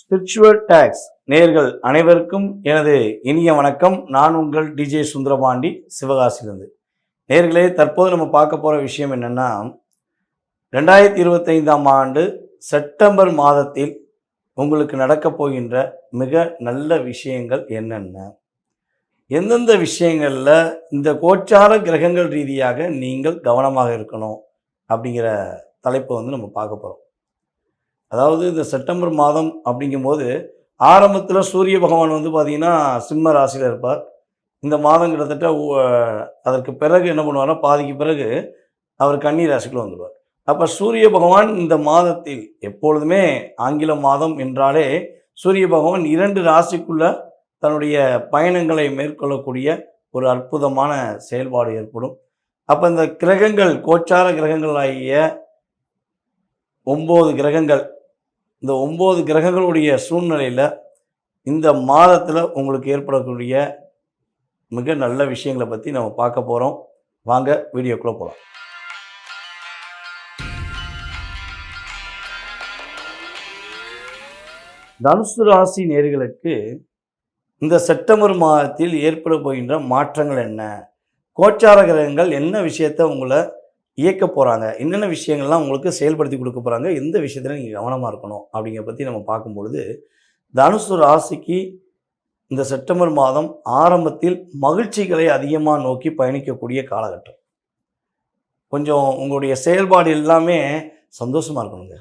Spiritual tax நேர்கள் அனைவருக்கும் எனது இனிய வணக்கம். நான் உங்கள் டிஜே சுந்தரபாண்டி சிவகாசிலிருந்து நேர்களே தற்போது நம்ம பார்க்க போகிற விஷயம் என்னென்னா ரெண்டாயிரத்தி இருபத்தைந்தாம் ஆண்டு செப்டம்பர் மாதத்தில் உங்களுக்கு நடக்கப் போகின்ற மிக நல்ல விஷயங்கள் என்னென்ன? எந்தெந்த விஷயங்களில் இந்த கோச்சார கிரகங்கள் ரீதியாக நீங்கள் கவனமாக இருக்கணும் அப்படிங்கிற தலைப்பை வந்து நம்ம பார்க்க போகிறோம் அதாவது இந்த செப்டம்பர் மாதம் அப்படிங்கும்போது ஆரம்பத்தில் சூரிய பகவான் வந்து பார்த்திங்கன்னா சிம்ம ராசியில் இருப்பார். இந்த மாதம் கிட்டத்தட்ட அதற்கு பிறகு என்ன பண்ணுவார்னா பாதிக்கு பிறகு அவர் கன்னி ராசிக்குள்ள வந்துடுவார் அப்போ சூரிய பகவான் இந்த மாதத்தில் எப்பொழுதுமே ஆங்கில மாதம் என்றாலே சூரிய பகவான் இரண்டு ராசிக்குள்ள தன்னுடைய பயணங்களை மேற்கொள்ளக்கூடிய ஒரு அற்புதமான செயல்பாடு ஏற்படும். அப்போ இந்த கிரகங்கள் கோச்சார கிரகங்கள் ஆகிய ஒம்பது கிரகங்கள் இந்த ஒம்பது கிரகங்களுடைய சூழ்நிலையில் இந்த மாதத்தில் உங்களுக்கு ஏற்படக்கூடிய மிக நல்ல விஷயங்களை பற்றி நம்ம பார்க்க போகிறோம் வாங்க வீடியோக்குள்ளே போகலாம் தனுசு ராசி நேர்களுக்கு இந்த செப்டம்பர் மாதத்தில் ஏற்பட போகின்ற மாற்றங்கள் என்ன? கோச்சார கிரகங்கள் என்ன விஷயத்தை உங்களை இயக்க போகிறாங்க என்னென்ன விஷயங்கள்லாம் உங்களுக்கு செயல்படுத்தி கொடுக்க போகிறாங்க எந்த விஷயத்தில் நீங்கள் கவனமாக இருக்கணும் அப்படிங்கிற பற்றி நம்ம பார்க்கும்பொழுது தனுசு ராசிக்கு இந்த செப்டம்பர் மாதம் ஆரம்பத்தில் மகிழ்ச்சிகளை அதிகமாக நோக்கி பயணிக்கக்கூடிய காலகட்டம். கொஞ்சம் உங்களுடைய செயல்பாடு எல்லாமே சந்தோஷமாக இருக்கணுங்க.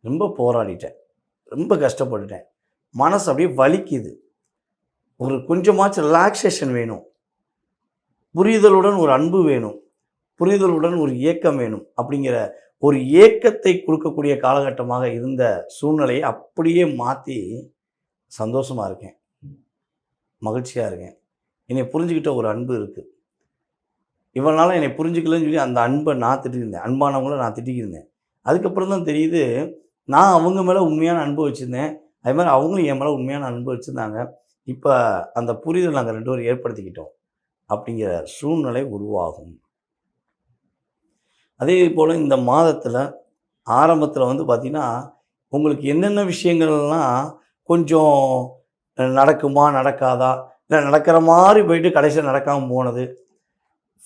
ரொம்ப போராடிட்டேன். ரொம்ப கஷ்டப்பட்டுட்டேன். மனசு அப்படியே வலிக்குது. ஒரு கொஞ்சமாச்சும் ரிலாக்ஸேஷன் வேணும். புரிதலுடன் ஒரு அன்பு வேணும். புரிதலுடன் ஒரு ஏக்கம் வேணும் அப்படிங்கிற ஒரு ஏக்கத்தை கொடுக்கக்கூடிய காலகட்டமாக இருந்த சூழ்நிலையை அப்படியே மாற்றி சந்தோஷமாக இருக்கேன். மகிழ்ச்சியாக இருக்கேன். என்னை புரிஞ்சுக்கிட்ட ஒரு அன்பு இருக்குது இவனால் என்னை புரிஞ்சுக்கலன்னு சொல்லி அந்த அன்பை நான் திட்டிருந்தேன். அன்பானவங்கள நான் திட்டிக்கிருந்தேன். அதுக்கப்புறம் தான் தெரியுது நான் அவங்க மேலே உண்மையான அன்பு வச்சுருந்தேன். அதே மாதிரி அவங்களும் என் மேலே உண்மையான அன்பு வச்சுருந்தாங்க. இப்போ அந்த புரிதல் நாங்கள் ரெண்டு பேரும் ஏற்படுத்திக்கிட்டோம். அப்படிங்கிற சூழ்நிலை உருவாகும். அதே போல் இந்த மாதத்தில் ஆரம்பத்தில் வந்து பார்த்திங்கன்னா உங்களுக்கு என்னென்ன விஷயங்கள்லாம் கொஞ்சம் நடக்குமா நடக்காதா? இல்லை நடக்கிற மாதிரி போயிட்டு கடைசியில் நடக்காமல் போனது?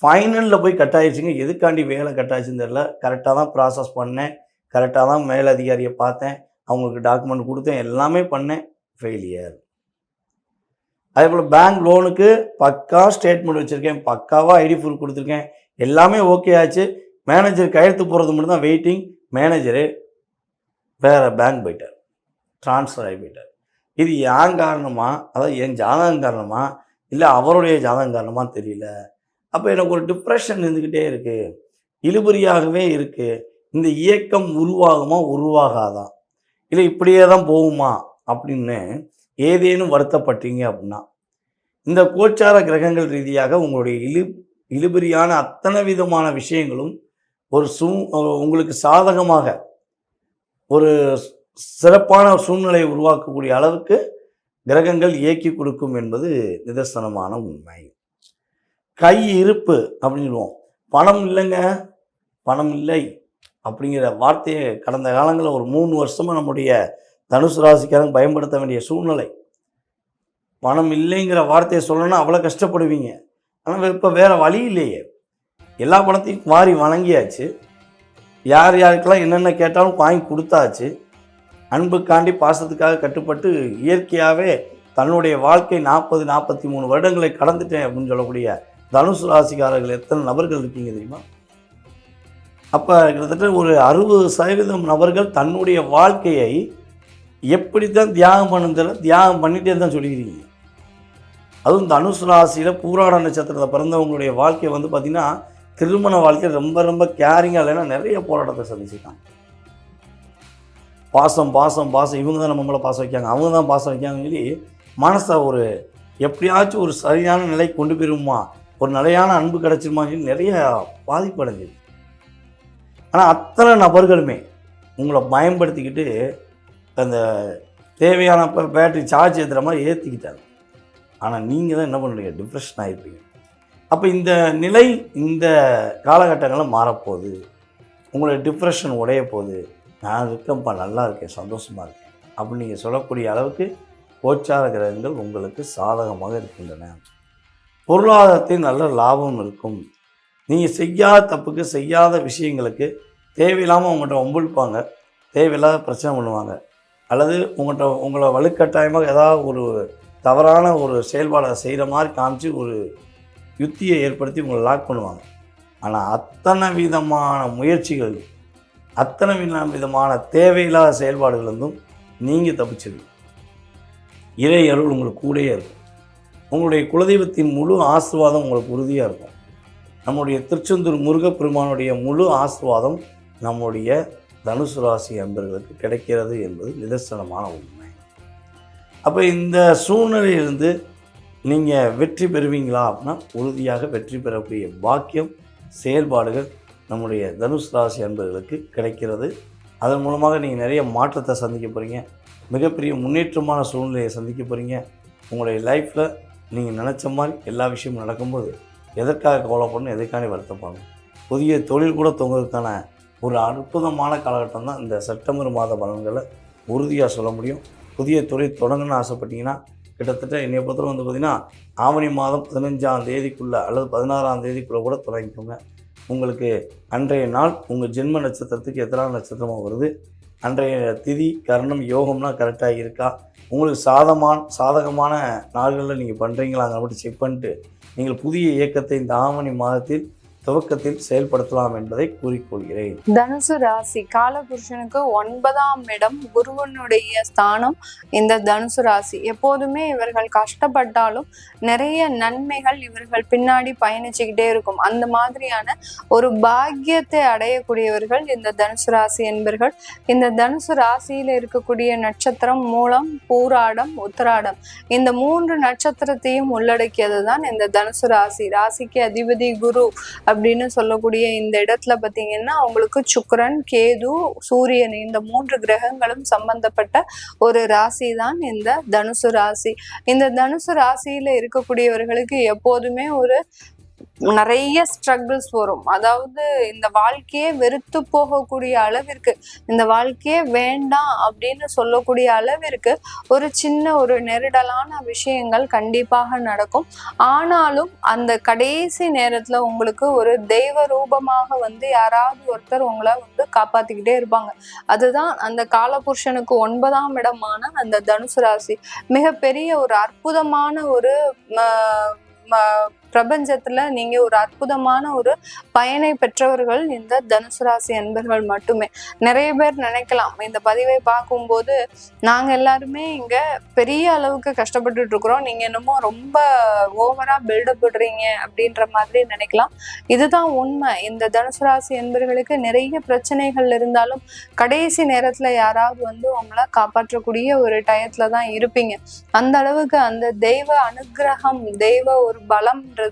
ஃபைனலில் போய் கட் ஆயிடுச்சுங்க எதுக்காண்டி வேலை கட் ஆச்சுன்னு தெரில கரெக்டாக தான் ப்ராசஸ் பண்ணேன். கரெக்டாக தான் மேலதிகாரியை பார்த்தேன். அவங்களுக்கு டாக்குமெண்ட் கொடுத்தேன். எல்லாமே பண்ணேன். ஃபெயிலியர் அதே போல் பேங்க் லோனுக்கு பக்கா ஸ்டேட்மெண்ட் வச்சுருக்கேன். பக்காவாக ஐடி ப்ரூஃப் கொடுத்துருக்கேன். எல்லாமே ஓகே ஆச்சு. மேனேஜர் கையெழுத்து போகிறது மட்டும் தான் வெயிட்டிங் மேனேஜரு வேறு பேங்க் போயிட்டார். ட்ரான்ஸ்ஃபர் ஆகி போயிட்டார். இது ஏன் காரணமா? அதாவது என் ஜாதகம் காரணமா? இல்லை அவருடைய ஜாதகம் காரணமா தெரியல. அப்போ எனக்கு ஒரு டிப்ரெஷன் இருந்துக்கிட்டே இருக்குது இழுபறியாகவே இருக்குது இந்த இயக்கம் உருவாகுமா? உருவாகாதா? இல்லை இப்படியே தான் போகுமா? அப்படின்னு ஏதேனும் வருத்தப்பட்டீங்க அப்படின்னா இந்த கோச்சார கிரகங்கள் ரீதியாக உங்களுடைய இழு இழுபறியான அத்தனை விதமான விஷயங்களும் ஒரு சூ உங்களுக்கு சாதகமாக ஒரு சிறப்பான சூழ்நிலையை உருவாக்கக்கூடிய அளவுக்கு கிரகங்கள் இயக்கி கொடுக்கும் என்பது நிதர்சனமான உண்மை. கை இருப்பு அப்படின்னு சொல்லுவோம் பணம் இல்லைங்க. பணம் இல்லை அப்படிங்கிற வார்த்தையை கடந்த காலங்களில் ஒரு மூணு வருஷமாக நம்முடைய தனுசு ராசிக்காரங்க பயன்படுத்த வேண்டிய சூழ்நிலை. பணம் இல்லைங்கிற வார்த்தையை சொல்லணும்னா அவ்வளோ கஷ்டப்படுவீங்க. ஆனால் இப்போ வேறு வழி இல்லையே. எல்லா பணத்தையும் குமாரி வணங்கியாச்சு. யார் யாருக்கெல்லாம் என்னென்ன கேட்டாலும் வாங்கி கொடுத்தாச்சு. அன்புக்காண்டி பாசத்துக்காக கட்டுப்பட்டு இயற்கையாகவே தன்னுடைய வாழ்க்கை நாற்பது நாற்பத்தி மூணு வருடங்களை கடந்துட்டேன் அப்படின்னு சொல்லக்கூடிய தனுசு ராசிக்காரர்கள் எத்தனை நபர்கள் இருக்கீங்க தெரியுமா? அப்போ கிட்டத்தட்ட ஒரு அறுபது சதவீதம் நபர்கள் தன்னுடைய வாழ்க்கையை எப்படி தான் தியாகம் பண்ணுறதில்ல தியாகம் பண்ணிட்டே தான் சொல்லிக்கிறீங்க அதுவும் தனுசு ராசியில் பூராட நட்சத்திரத்தில் பிறந்தவங்களுடைய வாழ்க்கை வந்து பார்த்திங்கன்னா திருமண வாழ்க்கை ரொம்ப ரொம்ப கேரிங்காக இல்லைன்னா நிறைய போராட்டத்தை சந்திச்சுட்டாங்க பாசம் பாசம் பாசம். இவங்க தான் நம்ம மேலே பாசம் வைக்காங்க அவங்க தான் பாசம் வைக்காங்கன்னு சொல்லி மனசை ஒரு எப்படியாச்சும் ஒரு சரியான நிலை கொண்டு போயிருமா? ஒரு நிலையான அன்பு கிடச்சிருமான்னு சொல்லி நிறைய பாதிப்பு ஆனால் அத்தனை நபர்களுமே உங்களை பயன்படுத்திக்கிட்டு அந்த தேவையான பேட்டரி சார்ஜ் ஏற்றுற மாதிரி ஏற்றிக்கிட்டாங்க ஆனால் நீங்கள் தான் என்ன பண்ணுறீங்க? டிப்ரெஷன் ஆகிருப்பீங்க அப்போ இந்த நிலை இந்த காலகட்டங்களில் மாறப்போகுது. உங்களுடைய டிப்ரெஷன் உடைய போகுது. நான் இருக்கேன்ப்பா நல்லா இருக்கேன் சந்தோஷமாக இருக்கேன். அப்படின்னு நீங்கள் சொல்லக்கூடிய அளவுக்கு கோச்சார கிரகங்கள் உங்களுக்கு சாதகமாக இருக்கின்றன. பொருளாதாரத்தில் நல்ல லாபம் இருக்கும். நீங்கள் செய்யாத தப்புக்கு செய்யாத விஷயங்களுக்கு தேவையில்லாமல் உங்கள்கிட்ட ஒம்புழுப்பாங்க தேவையில்லாத பிரச்சனை பண்ணுவாங்க. அல்லது உங்கள்கிட்ட உங்களை வலுக்கட்டாயமாக ஏதாவது ஒரு தவறான ஒரு செயல்பாடை செய்கிற மாதிரி காமிச்சு ஒரு யுத்தியை ஏற்படுத்தி உங்களை லாக் பண்ணுவாங்க. ஆனால் அத்தனை விதமான முயற்சிகள் அத்தனை வித- விதமான தேவையில்லாத செயல்பாடுகள்லேருந்தும் நீங்கள் தப்பிச்சிருவீங்க. இறை அருள் உங்களுக்கு கூடயே இருக்கும். உங்களுடைய குலதெய்வத்தின் முழு ஆசீர்வாதம் உங்களுக்கு உறுதியாக இருக்கும். நம்முடைய திருச்செந்தூர் முருகப்பெருமானுடைய முழு ஆசிர்வாதம் நம்முடைய தனுசு ராசி அன்பர்களுக்கு கிடைக்கிறது என்பது நிதர்சனமான உண்மை. அப்போ இந்த சூழ்நிலையிலிருந்து நீங்கள் வெற்றி பெறுவீங்களா அப்படின்னா உறுதியாக வெற்றி பெறக்கூடிய பாக்கியம் செயல்பாடுகள் நம்முடைய தனுஷ் ராசி அன்பர்களுக்கு கிடைக்கிறது. அதன் மூலமாக நீங்கள் நிறைய மாற்றத்தை சந்திக்க போகிறீங்க மிகப்பெரிய முன்னேற்றமான சூழ்நிலையை சந்திக்க போகிறீங்க உங்களுடைய லைஃப்பில் நீங்கள் நினச்ச மாதிரி எல்லா விஷயமும் நடக்கும்போது எதற்காக கவலைப்படணும் எதற்காக வருத்தப்படணும்? புதிய தொழில் கூட தொங்குறதுக்கான ஒரு அற்புதமான காலகட்டம் தான் இந்த செப்டம்பர் மாத பலன்களை உறுதியாக சொல்ல முடியும். புதிய தொழில் தொடங்கணும்னு ஆசைப்பட்டீங்கன்னா கிட்டத்தட்ட என்னை பொறுத்தவரை வந்து பார்த்திங்கன்னா ஆவணி மாதம் பதினஞ்சாம் தேதிக்குள்ளே அல்லது பதினாறாம் தேதிக்குள்ளே கூட தொடங்கிக்கோங்க. உங்களுக்கு அன்றைய நாள் உங்கள் ஜென்ம நட்சத்திரத்துக்கு எத்தனாம் நட்சத்திரமாக வருது? அன்றைய திதி கரணம் யோகம்னா கரெக்டாக இருக்கா? உங்களுக்கு சாதமான சாதகமான நாள்களில் நீங்கள் பண்ணுறீங்களாங்க மட்டும் செக் பண்ணிட்டு நீங்கள் புதிய இயக்கத்தை இந்த ஆவணி மாதத்தில் துவக்கத்தில் செயல்படுத்தலாம் என்பதை கூறிக்கொள்கிறேன். தனுசு ராசி காலபுருஷனுக்கு ஒன்பதாம் இடம் குருவனுடைய ஸ்தானம். இந்த தனுசு ராசி எப்போதுமே இவர்கள் கஷ்டப்பட்டாலும் நிறைய நன்மைகள் இவர்கள் பின்னாடி பயணிச்சுக்கிட்டே இருக்கும். அந்த மாதிரியான ஒரு பாக்கியத்தை அடையக்கூடியவர்கள் இந்த தனுசு ராசி என்பர்கள். இந்த தனுசு ராசியில் இருக்கக்கூடிய நட்சத்திரம் மூலம் பூராடம் உத்திராடம். இந்த மூன்று நட்சத்திரத்தையும் உள்ளடக்கியது தான் இந்த தனுசு ராசி. ராசிக்கு அதிபதி குரு அப்படின்னு சொல்லக்கூடிய இந்த இடத்துல பார்த்தீங்கன்னா அவங்களுக்கு சுக்கரன் கேது சூரியன் இந்த மூன்று கிரகங்களும் சம்பந்தப்பட்ட ஒரு ராசி தான் இந்த தனுசு ராசி. இந்த தனுசு ராசியில இருக்கக்கூடியவர்களுக்கு எப்போதுமே ஒரு நிறைய ஸ்ட்ரகிள்ஸ் வரும். அதாவது இந்த வாழ்க்கையே வெறுத்து போகக்கூடிய அளவிற்கு இந்த வாழ்க்கையே வேண்டாம் அப்படின்னு சொல்லக்கூடிய அளவிற்கு ஒரு சின்ன ஒரு நெருடலான விஷயங்கள் கண்டிப்பாக நடக்கும். ஆனாலும் அந்த கடைசி நேரத்துல உங்களுக்கு ஒரு தெய்வ ரூபமாக வந்து யாராவது ஒருத்தர் உங்களை வந்து காப்பாத்திக்கிட்டே இருப்பாங்க. அதுதான் அந்த காலபுருஷனுக்கு ஒன்பதாம் இடமான அந்த தனுசு ராசி. மிகப்பெரிய ஒரு அற்புதமான ஒரு ம- ம- பிரபஞ்சத்துல நீங்க ஒரு அற்புதமான ஒரு பயனை பெற்றவர்கள் இந்த தனுசு ராசி அன்பர்கள் மட்டுமே. நிறைய பேர் நினைக்கலாம் இந்த பதிவை பார்க்கும்போது நாங்க எல்லாருமே இங்க பெரிய அளவுக்கு கஷ்டப்பட்டுட்டு இருக்கிறோம். நீங்க என்னமோ ரொம்ப ஓவரா பில்டப் விடுறீங்க அப்படின்ற மாதிரி நினைக்கலாம். இதுதான் உண்மை. இந்த தனுசு ராசி என்பர்களுக்கு நிறைய பிரச்சனைகள் இருந்தாலும் கடைசி நேரத்துல யாராவது வந்து உங்களை காப்பாற்றக்கூடிய ஒரு டயத்துல தான் இருப்பீங்க. அந்த அளவுக்கு அந்த தெய்வ அனுக்கிரகம் தெய்வ ஒரு பலம்ன்றது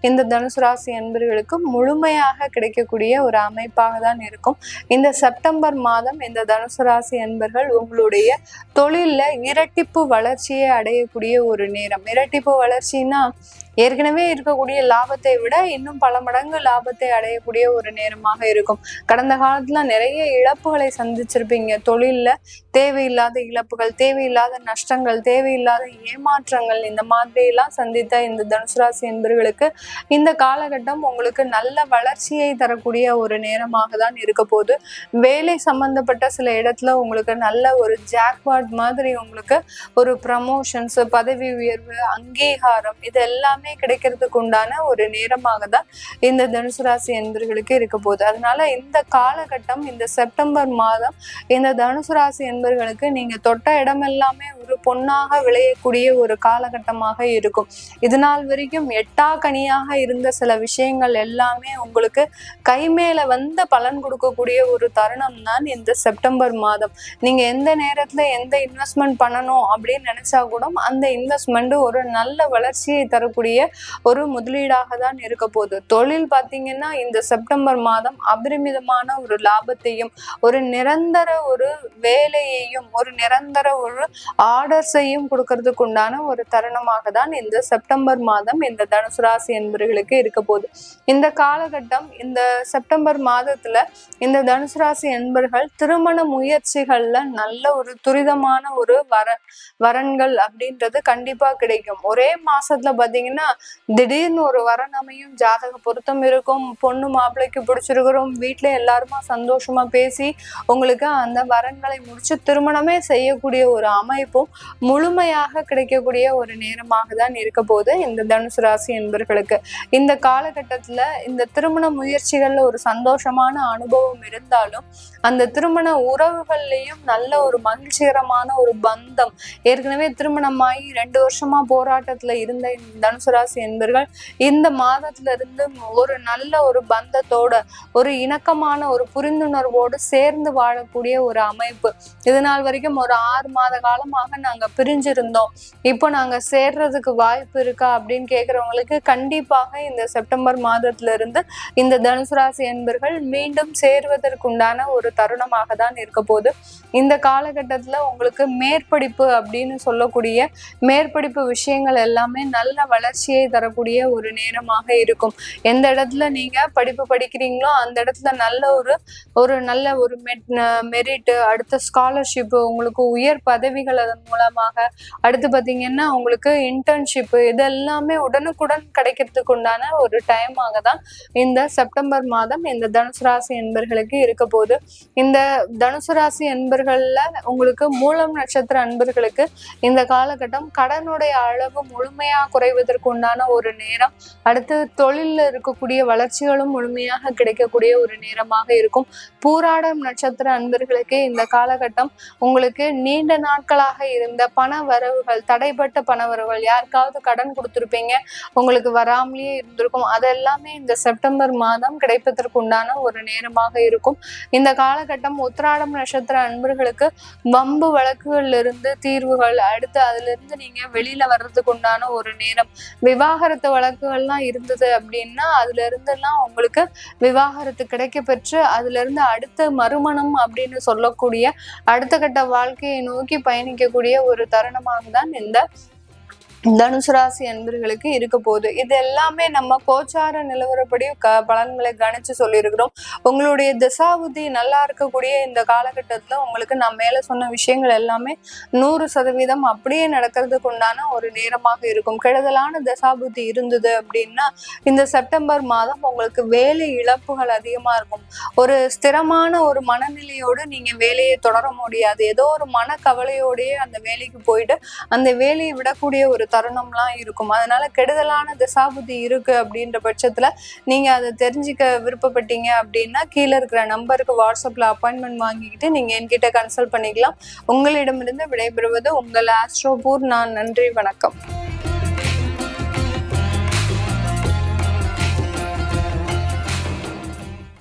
இந்த தனுசு ராசி என்பர்களுக்கு முழுமையாக கிடைக்கக்கூடிய ஒரு அமைப்பாக தான் இருக்கும். இந்த செப்டம்பர் மாதம் இந்த தனுசு ராசி என்பர்கள் உங்களுடைய தொழிலில் இரட்டிப்பு வளர்ச்சியை அடையக்கூடிய ஒரு நேரம். இரட்டிப்பு வளர்ச்சின்னா ஏற்கனவே இருக்கக்கூடிய லாபத்தை விட இன்னும் பல மடங்கு லாபத்தை அடையக்கூடிய ஒரு நேரமாக இருக்கும். கடந்த காலத்துல நிறைய இழப்புகளை சந்திச்சிருப்பீங்க. தொழில்ல தேவையில்லாத இழப்புகள் தேவையில்லாத நஷ்டங்கள் தேவையில்லாத ஏமாற்றங்கள் இந்த மாதிரி எல்லாம் சந்தித்த இந்த தனுசு ராசி என்பர்களுக்கு இந்த காலகட்டம் உங்களுக்கு நல்ல வளர்ச்சியை தரக்கூடிய ஒரு நேரமாக தான் இருக்க போது வேலை சம்பந்தப்பட்ட சில இடத்துல உங்களுக்கு நல்ல ஒரு ஜாக்பாட் மாதிரி உங்களுக்கு ஒரு ப்ரமோஷன்ஸ் பதவி உயர்வு அங்கீகாரம் இது எல்லாமே கிடைக்கிறதுக்கு உண்டான ஒரு நேரமாக தான் இந்த தனுசு ராசி என்பர்களுக்கு இருக்க போகுது. அதனால இந்த காலகட்டம் இந்த செப்டம்பர் மாதம் இந்த தனுசு ராசி என்பர்களுக்கு நீங்க தொட்ட இடம் எல்லாமே ஒரு பொன்னாக விளையக்கூடிய ஒரு காலகட்டமாக இருக்கும். இது நாள் வரைக்கும் எட்டா கனியாக இருந்த சில விஷயங்கள் எல்லாமே உங்களுக்கு கை மேல வந்து பலன் கொடுக்கக்கூடிய ஒரு தருணம் தான் இந்த செப்டம்பர் மாதம். நீங்க எந்த நேரத்துல எந்த இன்வெஸ்ட்மெண்ட் பண்ணணும் அப்படின்னு நினைச்சா கூட அந்த இன்வெஸ்ட்மெண்ட் ஒரு நல்ல வளர்ச்சியை தரக்கூடிய இருக்கக்கூடிய ஒரு முதலீடாக தான் இருக்க போகுது. தொழில் பார்த்தீங்கன்னா இந்த செப்டம்பர் மாதம் அபரிமிதமான ஒரு லாபத்தையும் ஒரு நிரந்தர ஒரு வேலையையும் ஒரு நிரந்தர ஒரு ஆர்டர்ஸையும் கொடுக்கறதுக்கு உண்டான ஒரு தருணமாக தான் இந்த செப்டம்பர் மாதம் இந்த தனுசு ராசி என்பவர்களுக்கு இருக்க போகுது. இந்த காலகட்டம் இந்த செப்டம்பர் மாதத்துல இந்த தனுசு ராசி என்பர்கள் திருமண முயற்சிகள்ல நல்ல ஒரு துரிதமான ஒரு வர வரன்கள் அப்படின்றது கண்டிப்பா கிடைக்கும். ஒரே மாசத்துல பாத்தீங்கன்னா திடீர்னு ஒரு வரன் அமையும் ஜாதக பொருத்தம் இருக்கும். பொண்ணு மாப்பிள்ளைக்கு பிடிச்சிருக்கிறோம். வீட்ல எல்லாருமா சந்தோஷமா பேசி உங்களுக்கு அந்த வரன்களை முடிச்சு திருமணமே செய்யக்கூடிய ஒரு அமைப்பும் முழுமையாக கிடைக்கக்கூடிய ஒரு நேரமாக தான் இருக்க போகுது இந்த தனுசு ராசி என்பர்களுக்கு. இந்த காலகட்டத்துல இந்த திருமண முயற்சிகள்ல ஒரு சந்தோஷமான அனுபவம் இருந்தாலும் அந்த திருமண உறவுகள்லயும் நல்ல ஒரு மகிழ்ச்சிகரமான ஒரு பந்தம். ஏற்கனவே திருமணமாகி ரெண்டு வருஷமா போராட்டத்துல இருந்த இந்த தனுசு ராசி என்பர்கள் இந்த மாதத்துல இருந்து ஒரு நல்ல ஒரு பந்தத்தோட ஒரு இணக்கமான ஒரு புரிந்துணர்வோடு சேர்ந்து வாழக்கூடிய ஒரு அமைப்பு. இது நாள் வரைக்கும் ஒரு ஆறு மாத காலமாக நாங்க பிரிஞ்சிருந்தோம். இப்போ நாங்க சேர்றதுக்கு வாய்ப்பு இருக்கா அப்படின்னு கேக்குறவங்களுக்கு கண்டிப்பாக இந்த செப்டம்பர் மாதத்துல இருந்து இந்த தனுசு ராசி என்பர்கள் மீண்டும் சேர்வதற்குண்டான ஒரு தருணமாக தான் இருக்க போகுது. இந்த காலகட்டத்துல உங்களுக்கு மேற்படிப்பு அப்படின்னு சொல்லக்கூடிய மேற்படிப்பு விஷயங்கள் எல்லாமே நல்ல வளர்ச்சியை தரக்கூடிய ஒரு நேரமாக இருக்கும். எந்த இடத்துல நீங்க படிப்பு படிக்கிறீங்களோ அந்த இடத்துல நல்ல ஒரு ஒரு நல்ல ஒரு மெரிட்டு அடுத்த ஸ்காலர்ஷிப் உங்களுக்கு உயர் பதவிகள் அதன் மூலமாக அடுத்து பார்த்தீங்கன்னா உங்களுக்கு இன்டர்ன்ஷிப்பு இது எல்லாமே உடனுக்குடன் கிடைக்கிறதுக்கு உண்டான ஒரு டைமாக தான் இந்த செப்டம்பர் மாதம் இந்த தனுசு ராசி என்பர்களுக்கு இருக்க போகுது. இந்த தனுசு ராசி அன்பர்கள்ல உங்களுக்கு மூலம் நட்சத்திர அன்பர்களுக்கு இந்த காலகட்டம் கடனுடைய அளவு முழுமையா குறைவதற்கு உண்டான ஒரு நேரம். அடுத்து தொழிலில் இருக்கக்கூடிய வளர்ச்சிகளும் முழுமையாக கிடைக்கக்கூடிய ஒரு நேரமாக இருக்கும். பூராடம் நட்சத்திர அன்பர்களுக்கு இந்த காலகட்டம் உங்களுக்கு நீண்ட நாட்களாக இருந்த பண வரவுகள் தடைப்பட்ட பண வரவுகள் யாருக்காவது கடன் கொடுத்துருப்பீங்க உங்களுக்கு வராமலேயே இருந்திருக்கும். அதெல்லாமே இந்த செப்டம்பர் மாதம் கிடைப்பதற்கு உண்டான ஒரு நேரமாக இருக்கும். இந்த காலகட்டம் உத்திராடம் நட்சத்திர அன்பர்களுக்கு வம்பு வழக்குகள்ல இருந்து தீர்வுகள். அடுத்து அதுல இருந்து நீங்க வெளியில வர்றதுக்கு உண்டான ஒரு நேரம். விவாகரத்து வழக்குகள்லாம் இருந்தது அப்படின்னா அதுல இருந்தெல்லாம் உங்களுக்கு விவாகரத்து கிடைக்க பெற்று அதுல இருந்து அடுத்த மறுமணம் அப்படின்னு சொல்லக்கூடிய அடுத்த கட்ட வாழ்க்கையை நோக்கி பயணிக்கக்கூடிய ஒரு தருணமாக தான் இந்த தனுசு ராசி அன்பர்களுக்கு இருக்க போகுது. இது எல்லாமே நம்ம கோச்சார நிலவரப்படி க பலன்களை கணிச்சு சொல்லியிருக்கிறோம். உங்களுடைய திசாபுத்தி நல்லா இருக்கக்கூடிய இந்த காலகட்டத்துல உங்களுக்கு நான் மேல சொன்ன விஷயங்கள் எல்லாமே நூறு சதவீதம் அப்படியே நடக்கிறதுக்கு உண்டான ஒரு நேரமாக இருக்கும். கெடுதலான திசாபுத்தி இருந்தது அப்படின்னா இந்த செப்டம்பர் மாதம் உங்களுக்கு வேலை இழப்புகள் அதிகமா இருக்கும். ஒரு ஸ்திரமான ஒரு மனநிலையோடு நீங்க வேலையை தொடர முடியாது. ஏதோ ஒரு மன கவலையோடயே அந்த வேலைக்கு போயிட்டு அந்த வேலையை விடக்கூடிய ஒரு தருணம்லாம் இருக்கும். அதனால கெடுதலான திசாபுத்தி இருக்கு அப்படின்ற பட்சத்துல நீங்க அதை தெரிஞ்சுக்க விருப்பப்பட்டீங்க அப்படின்னா கீழே இருக்கிற நம்பருக்கு வாட்ஸ்அப்ல அப்பாயின்மெண்ட் வாங்கிக்கிட்டு நீங்க என்கிட்ட கன்சல்ட் பண்ணிக்கலாம். உங்களிடமிருந்து விடைபெறுவது உங்கள் ஆஸ்ட்ரோபூர் நான் நன்றி வணக்கம்.